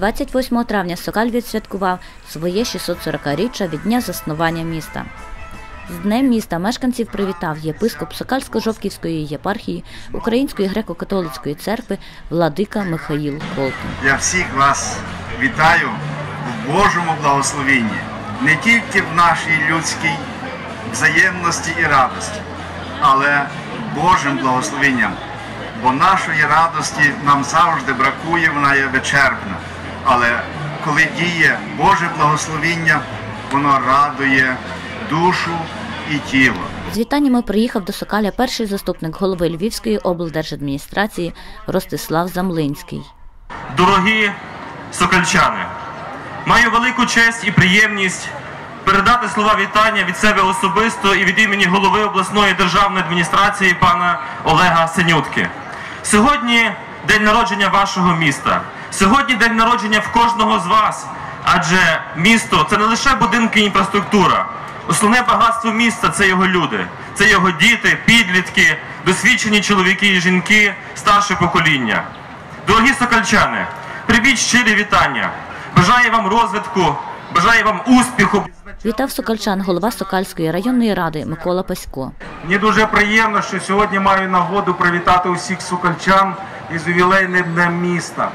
28 травня Сокаль відсвяткував своє 640-річчя від дня заснування міста. З Днем міста мешканців привітав єпископ Сокальсько-Жовківської єпархії Української греко-католицької церкви Владика Михаїл Колтун. Я всіх вас вітаю в Божому благословенні, не тільки в нашій людській взаємності і радості, але Божим благословенням. Бо нашої радості нам завжди бракує, вона є вичерпна. Але коли діє Боже благословіння, воно радує душу і тіло. З вітаннями приїхав до Сокаля перший заступник голови Львівської облдержадміністрації Ростислав Замлинський. Дорогі сокальчани, маю велику честь і приємність передати слова вітання від себе особисто і від імені голови обласної державної адміністрації пана Олега Синютки. Сьогодні день народження вашого міста. Сьогодні день народження в кожного з вас, адже місто це не лише будинки і інфраструктура. Основне багатство міста це його люди, це його діти, підлітки, досвідчені чоловіки і жінки, старше покоління. Дорогі сокальчани, прибіть щирі вітання. Бажаю вам розвитку, бажаю вам успіху. Вітав сокальчан голова Сокальської районної ради Микола Пасько. Мені дуже приємно, що сьогодні маю нагоду привітати усіх сукальчан із ювілейним днем міста.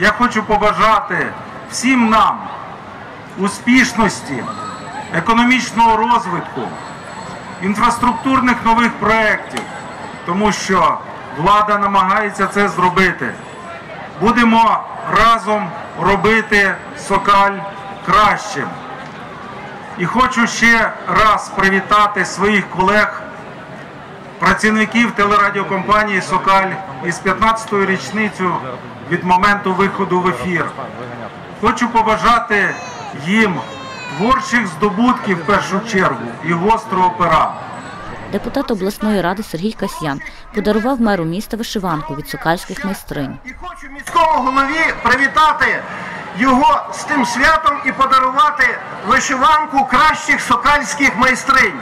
Я хочу побажати всім нам успішності, економічного розвитку, інфраструктурних нових проєктів, тому що влада намагається це зробити. Будемо разом робити Сокаль кращим. І хочу ще раз привітати своїх колег, працівників телерадіокомпанії Сокаль із 15-ю річницю від моменту виходу в ефір. Хочу побажати їм творчих здобутків в першу чергу і гострого пера. Депутат обласної ради Сергій Касьян подарував меру міста вишиванку від сокальських майстринь. І хочу міському голові привітати його з тим святом і подарувати вишиванку кращих сокальських майстринь.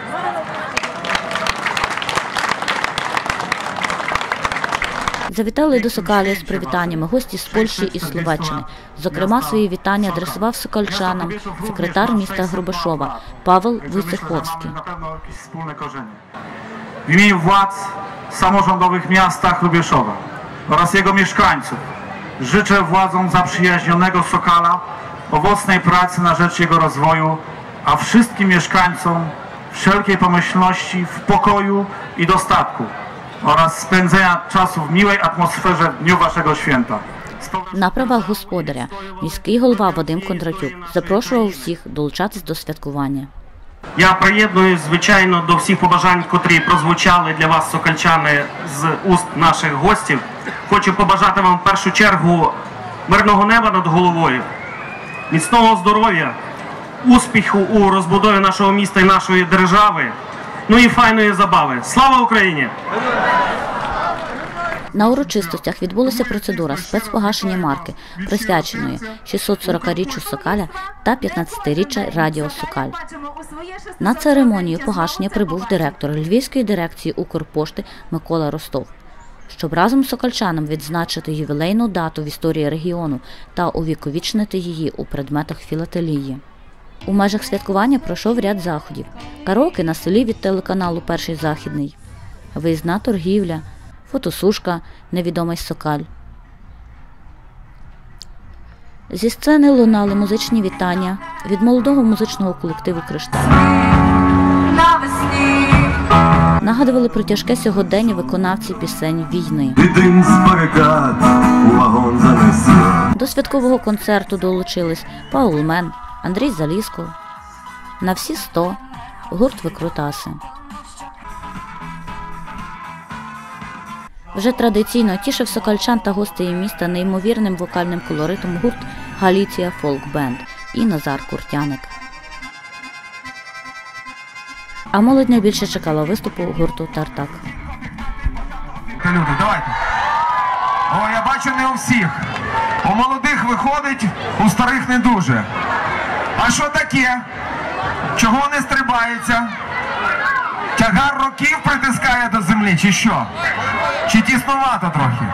Завітали до Сокаля з привітаннями гості з Польщі і Словаччини. Зокрема, свої вітання адресував сокальчанам секретар міста Грубашова Павел Wojciechowski. Na pewno jakieś wspólne korzenie. W imieniu władz samorządowych miasta Chrubieszowa oraz jego mieszkańców życzę władzom zaprzyjaźnionego Sokala owocnej pracy na rzecz jego rozwoju, a wszystkim mieszkańcom wszelkiej pomyślności w pokoju i dostatku Oraz spędzenia czasu w miłej atmosferze w dniu waszego święta. На правах господаря міський голова Вадим Кондратюк запрошував всіх долучатись до святкування. Я приєднуюсь, звичайно, до всіх побажань, котрі прозвучали для вас, сокальчани, з уст наших гостів. Хочу побажати вам в першу чергу мирного неба над головою, міцного здоров'я, успіху у розбудові нашого міста і нашої держави, ну і файної забави. Слава Україні! На урочистостях відбулася процедура спецпогашення марки, присвяченої 640-річчю Сокаля та 15-річчя Радіо Сокаль. На церемонію погашення прибув директор Львівської дирекції Укрпошти Микола Ростов. Щоб разом з сокальчанам відзначити ювілейну дату в історії регіону та увіковічнити її у предметах філателії. У межах святкування пройшов ряд заходів: караоке на селі від телеканалу Перший західний, виїзна торгівля, фотосушка Невідомий Сокаль. Зі сцени лунали музичні вітання від молодого музичного колективу Кришталь. Нагадували про тяжке сьогодення виконавці пісень війни. До святкового концерту долучились Паул Мен, Андрій Заліско. На всі сто гурт Викрутаси. Вже традиційно тішив сокальчан та гостей міста неймовірним вокальним колоритом гурт Галіція Фолк Бенд і Назар Куртяник. А молодь найбільше чекала виступу гурту Тартак. Люди, давайте. О, я бачу не у всіх. У молодих виходить, у старих не дуже. А що таке? Чого не стрибається? Тягар років притискає до землі, чи що? Чи тіснувато трохи?